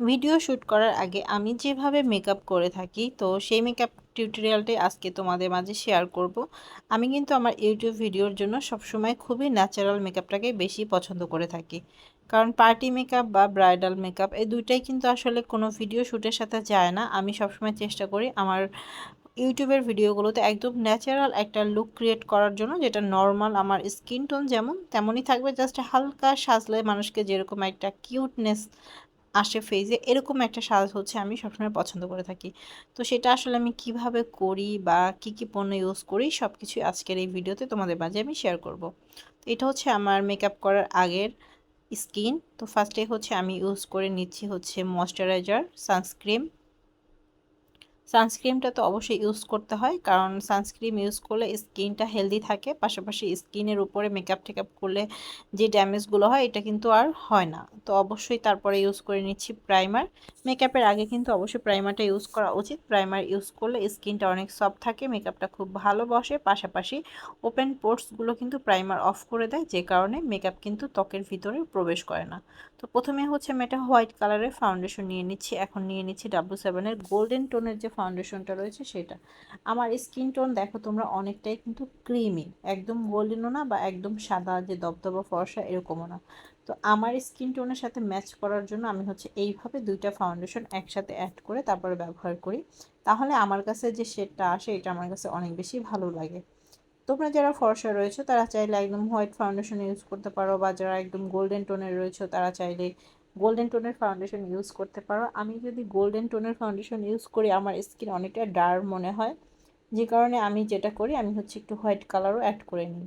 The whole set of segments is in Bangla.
ভিডিও শ্যুট করার আগে আমি যেভাবে মেকআপ করে থাকি, তো সেই মেকআপ টিউটোরিয়ালটাই আজকে তোমাদের মাঝে শেয়ার করব। আমি কিন্তু আমার ইউটিউব ভিডিওর জন্য সবসময় খুবই ন্যাচারাল মেকআপটাকে বেশি পছন্দ করে থাকি। কারণ পার্টি মেকআপ বা ব্রাইডাল মেকআপ এই দুইটাই কিন্তু আসলে কোনো ভিডিও শ্যুটের সাথে যায় না। আমি সবসময় চেষ্টা করি আমার ইউটিউবের ভিডিওগুলোতে একদম ন্যাচারাল একটা লুক ক্রিয়েট করার জন্য, যেটা নর্মাল আমার স্কিন টোন যেমন, তেমনই থাকবে জাস্ট হালকা সাজলে মানুষকে যেরকম একটা কিউটনেস আসে ফেজে এরকম একটা সাজ হচ্ছে আমি সবসময় পছন্দ করে থাকি। তো সেটা আসলে আমি কীভাবে করি বা কি কি পণ্য ইউজ করি সব কিছুই আজকের এই ভিডিওতে তোমাদের মাঝে আমি শেয়ার করব। তো এটা হচ্ছে আমার মেকআপ করার আগের স্কিন তো ফার্স্টে হচ্ছে আমি ইউজ করে নিচ্ছি হচ্ছে ময়শ্চারাইজার সানস্ক্রিন সানস্ক্রিনটা তো অবশ্যই ইউজ করতে হয়। কারণ সানস্ক্রিন ইউজ করলে স্কিনটা হেলদি থাকে। পাশাপাশি স্কিনের উপরে মেকআপ টেকআপ করলে যে ড্যামেজগুলো হয়, এটা কিন্তু আর হয় না। তো অবশ্যই তারপরে ইউজ করে নিচ্ছি প্রাইমার মেকআপের আগে কিন্তু অবশ্যই প্রাইমারটা ইউজ করা উচিত। প্রাইমার ইউজ করলে স্কিনটা অনেক সফট থাকে মেকআপটা খুব ভালো বসে। পাশাপাশি ওপেন পোর্টসগুলো কিন্তু প্রাইমার অফ করে দেয়, যে কারণে মেকআপ কিন্তু ত্বকের ভিতরে প্রবেশ করে না। তো প্রথমে হচ্ছে আমি একটা হোয়াইট কালারের ফাউন্ডেশন নিয়ে নিচ্ছি। এখন নিয়ে নিচ্ছি ডাব্লু সেভেনের গোল্ডেন টোনের যে ফাউন্ডেশনটা রয়েছে সেটা। আমার স্কিন টোন দেখো তোমরা অনেকটাই কিন্তু ক্রিমি একদম গোল্ডেনও না বা একদম সাদা যে দবদবা ফর্সা এরকমও না। তো আমার স্কিন টোনের সাথে ম্যাচ করার জন্য আমি হচ্ছে এইভাবে দুইটা ফাউন্ডেশন একসাথে অ্যাড করে তারপরে ব্যবহার করি। তাহলে আমার কাছে যে শেডটা আসে এটা আমার কাছে অনেক বেশি ভালো লাগে। তোমরা যারা ফর্সা রয়েছে তারা চাইলে একদম হোয়াইট ফাউন্ডেশন ইউজ করতে পারো বা যারা একদম গোল্ডেন টোনের রয়েছে তারা চাইলে গোল্ডেন টোনের ফাউন্ডেশন ইউজ করতে পারো। আমি যদি গোল্ডেন টোনের ফাউন্ডেশন ইউজ করি, আমার স্কিন অনেকটা ডার্ক মনে হয়। যে কারণে আমি যেটা করি, আমি হচ্ছে একটু হোয়াইট কালারও অ্যাড করে নিই।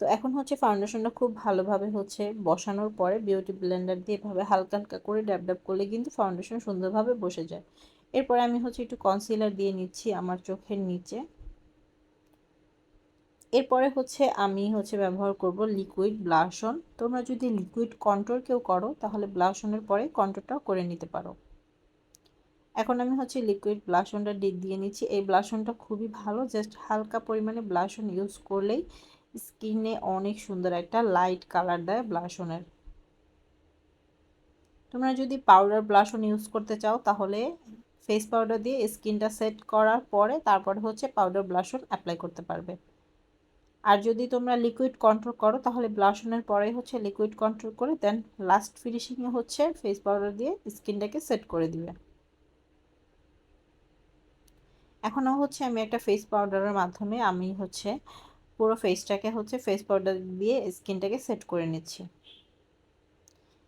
তো এখন হচ্ছে ফাউন্ডেশনটা খুব ভালোভাবে হচ্ছে বসানোর পরে বিউটি ব্লেন্ডার দিয়ে এভাবে হালকা হালকা করে ড্যাব করলে কিন্তু ফাউন্ডেশন সুন্দরভাবে বসে যায়। এরপরে আমি হচ্ছে একটু কনসিলার দিয়ে নিচ্ছি আমার চোখের নিচে। এরপরে হচ্ছে আমি হচ্ছে ব্যবহার করব লিকুইড ব্লাশন তোমরা যদি লিকুইড কন্ট্রোল কেউ করো, তাহলে ব্লাশনের পরে কন্ট্রোলটাও করে নিতে পারো। এখন আমি হচ্ছে লিকুইড ব্লাশনটা দিয়ে নিচ্ছি। এই ব্লাশনটা খুবই ভালো জাস্ট হালকা পরিমাণে ব্লাশন ইউজ করলেই স্কিনে অনেক সুন্দর একটা লাইট কালার দেয় ব্লাশনের তোমরা যদি পাউডার ব্লাশন ইউজ করতে চাও, তাহলে ফেস পাউডার দিয়ে স্কিনটা সেট করার পরে তারপরে হচ্ছে পাউডার ব্লাশন অ্যাপ্লাই করতে পারবে। আর যদি তোমরা লিকুইড কন্ট্রোল করো, তাহলে ব্লাশনের পরে হচ্ছে লিকুইড কন্ট্রোল করে দেন লাস্ট ফিনিশিংয়ে হচ্ছে ফেস পাউডার দিয়ে স্কিনটাকে সেট করে দিবে। এখনও হচ্ছে আমি একটা ফেস পাউডারের মাধ্যমে আমি হচ্ছে পুরো ফেসটাকে হচ্ছে ফেস পাউডার দিয়ে স্কিনটাকে সেট করে নিচ্ছি।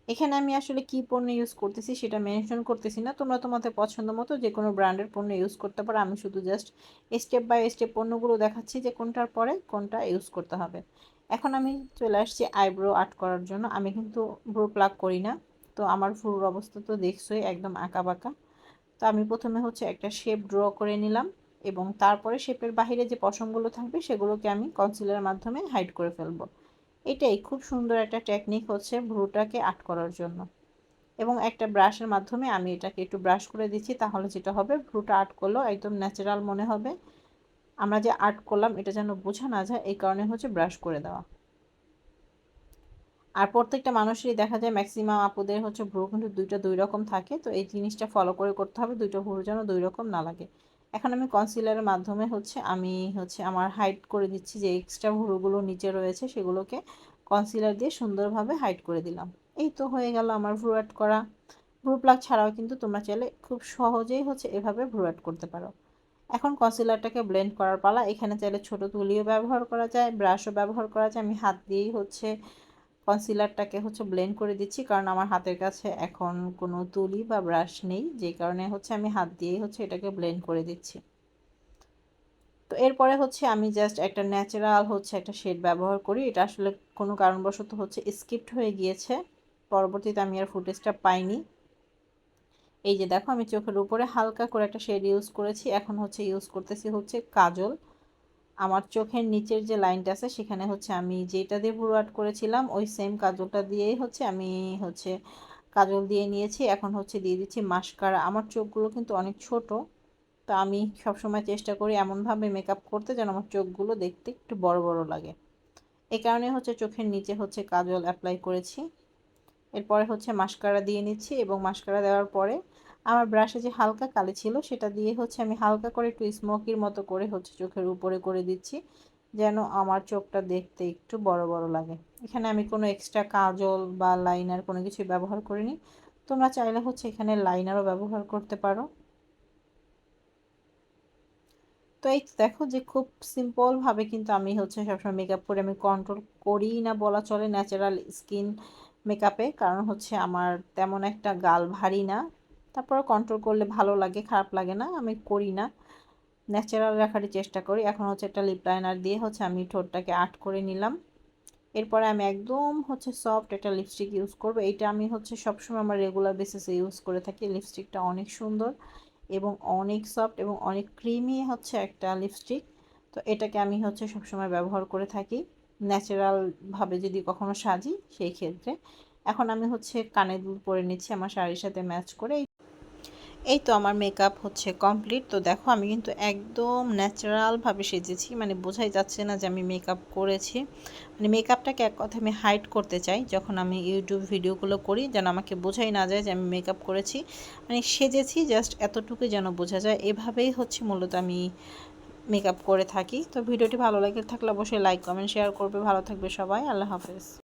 এখানে আমি আসলে কি পণ্য ইউজ করতেছি সেটা মেনশন করতেছি না। তোমরা তোমাদের পছন্দ মতো যে কোনো ব্র্যান্ডের পণ্য ইউজ করতে পারো। আমি শুধু জাস্ট স্টেপ বাই স্টেপ পণ্যগুলো দেখাচ্ছি যে কোনটার পরে কোনটা ইউজ করতে হবে। এখন আমি চলে আসছি আইব্রো আর্ট করার জন্য। আমি কিন্তু ব্রো প্লাগ করি না। তো আমার ভ্রুর অবস্থা তো দেখছোই, একদম আঁকা বাঁকা। তো আমি প্রথমে হচ্ছে একটা শেপ ড্র করে নিলাম এবং তারপরে শেপের বাহিরে যে পশমগুলো থাকবে সেগুলোকে আমি কনসিলের মাধ্যমে হাইড করে ফেলব। এটাই খুব সুন্দর একটা টেকনিক হচ্ছে ভ্রুটাকে আর্ট করার জন্য। এবং একটা ব্রাশের মাধ্যমে আমি এটাকে একটু ব্রাশ করে দিচ্ছি, তাহলে যেটা হবে, ভ্রুটা আর্ট করলেও একদম ন্যাচারাল মনে হবে। আমরা যে আর্ট করলাম এটা যেন বোঝা না যায়, এই কারণে হচ্ছে ব্রাশ করে দেওয়া। আর প্রত্যেকটা মানুষেরই দেখা যায় ম্যাক্সিমাম আপুদের হচ্ছে ভ্রু কিন্তু দুইটা দুই রকম থাকে, তো এই জিনিসটা ফলো করে করতে হবে, দুইটা ভ্রু যেন দুই রকম না লাগে। এখন আমি কনসিলারের মাধ্যমে হচ্ছে আমি হচ্ছে আমার হাইট করে দিচ্ছি যে এক্সট্রা ভুরুগুলো নিচে রয়েছে সেগুলোকে কনসিলার দিয়ে সুন্দরভাবে হাইট করে দিলাম। এই তো হয়ে গেল আমার ভ্রু অ্যাড করা। ভ্রু প্লাগ ছাড়াও কিন্তু তোমরা চাইলে খুব সহজেই হচ্ছে এভাবে ভ্রু অ্যাড করতে পারো। এখন কনসিলারটাকে ব্লেন্ড করার পালা। এখানে চাইলে ছোট তুলিও ব্যবহার করা যায় ব্রাশও ব্যবহার করা যায়। আমি হাত দিয়েই হচ্ছে কনসিলারটাকে হচ্ছে ব্লেন্ড করে দিচ্ছি। কারণ আমার হাতের কাছে এখন কোনো তুলি বা ব্রাশ নেই। যে কারণে হচ্ছে আমি হাত দিয়েই হচ্ছে এটাকে ব্লেন্ড করে দিচ্ছি। তো এরপরে হচ্ছে আমি জাস্ট একটা ন্যাচারাল হচ্ছে একটা শেড ব্যবহার করি। এটা আসলে কোনো কারণবশত হচ্ছে স্কিপ্ট হয়ে গিয়েছে। পরবর্তীতে আমি আর ফুটেজটা পাইনি। এই যে দেখো আমি চোখের উপরে হালকা করে একটা শেড ইউজ করেছি। এখন হচ্ছে ইউজ করতেছি হচ্ছে কাজল। আমার চোখের নিচের যে লাইনটা আছে, সেখানে হচ্ছে আমি যেটা দিয়ে ভুরু আর্ট করেছিলাম, ওই সেম কাজলটা দিয়েই হচ্ছে আমি হচ্ছে কাজল দিয়ে নিয়েছি। এখন হচ্ছে দিয়ে দিচ্ছি মাস্কারা আমার চোখগুলো কিন্তু অনেক ছোট, তো আমি সবসময় চেষ্টা করি এমনভাবে মেকআপ করতে যেন আমার চোখগুলো দেখতে একটু বড় বড় লাগে। এই কারণে হচ্ছে চোখের নিচে হচ্ছে কাজল অ্যাপ্লাই করেছি। এরপরে হচ্ছে মাস্কারা দিয়ে নিচ্ছি এবং মাস্কারা দেওয়ার পরে আমার ব্রাশে যে হালকা কালি ছিল, সেটা দিয়ে হচ্ছে আমি হালকা করে একটু স্মোকির মতো করে হচ্ছে চোখের উপরে করে দিচ্ছি, যেন আমার চোখটা দেখতে একটু বড় বড় লাগে। এখানে আমি কোনো এক্সট্রা কাজল বা লাইনার কোনো কিছু ব্যবহার করিনি। তোমরা চাইলে হচ্ছে এখানে লাইনারও ব্যবহার করতে পারো। তো এই দেখো যে খুব সিম্পলভাবে কিন্তু আমি হচ্ছে সবসময় মেকআপ করে আমি কন্ট্রোল করি না বলা চলে ন্যাচারাল স্কিন মেকআপে কারণ হচ্ছে আমার তেমন একটা গাল ভারী না। তারপরে কন্ট্রোল করলে ভালো লাগে, খারাপ লাগে না, আমি করি না। ন্যাচারাল রাখারই চেষ্টা করি। এখন হচ্ছে একটা লিপ লাইনার দিয়ে হচ্ছে আমি ঠোঁটটাকে আর্ট করে নিলাম। এরপরে আমি একদম হচ্ছে সফট একটা লিপস্টিক ইউজ করব। এইটা আমি হচ্ছে সবসময় আমার রেগুলার বেসিসে ইউজ করে থাকি। লিপস্টিকটা অনেক সুন্দর এবং অনেক সফট এবং অনেক ক্রিমি হচ্ছে একটা লিপস্টিক তো এটাকে আমি হচ্ছে সবসময় ব্যবহার করে থাকি। ন্যাচারালভাবে যদি কখনো সাজি, সেই ক্ষেত্রে। এখন আমি হচ্ছে কানে দুল পরে নিচ্ছি। আমার শাড়ির সাথে ম্যাচ করে। এই তো আমার মেকআপ হচ্ছে কমপ্লিট তো দেখো, আমি কিন্তু একদম ন্যাচারালভাবে সেজেছি মানে বোঝাই যাচ্ছে না যে আমি মেকআপ করেছি। মানে মেকআপটাকে এক কথা আমি হাইড করতে চাই, যখন আমি ইউটিউব ভিডিওগুলো করি, যেন আমাকে বোঝাই না যায় যে আমি মেকআপ করেছি। মানে সেজেছি জাস্ট এতটুকুই যেন বোঝা যায়। এভাবেই হচ্ছে মূলত আমি মেকআপ করে থাকি। তো ভিডিওটি ভালো লাগে থাকলে অবশ্যই লাইক কমেন্ট শেয়ার করবে। ভালো থাকবে সবাই। আল্লাহ হাফেজ।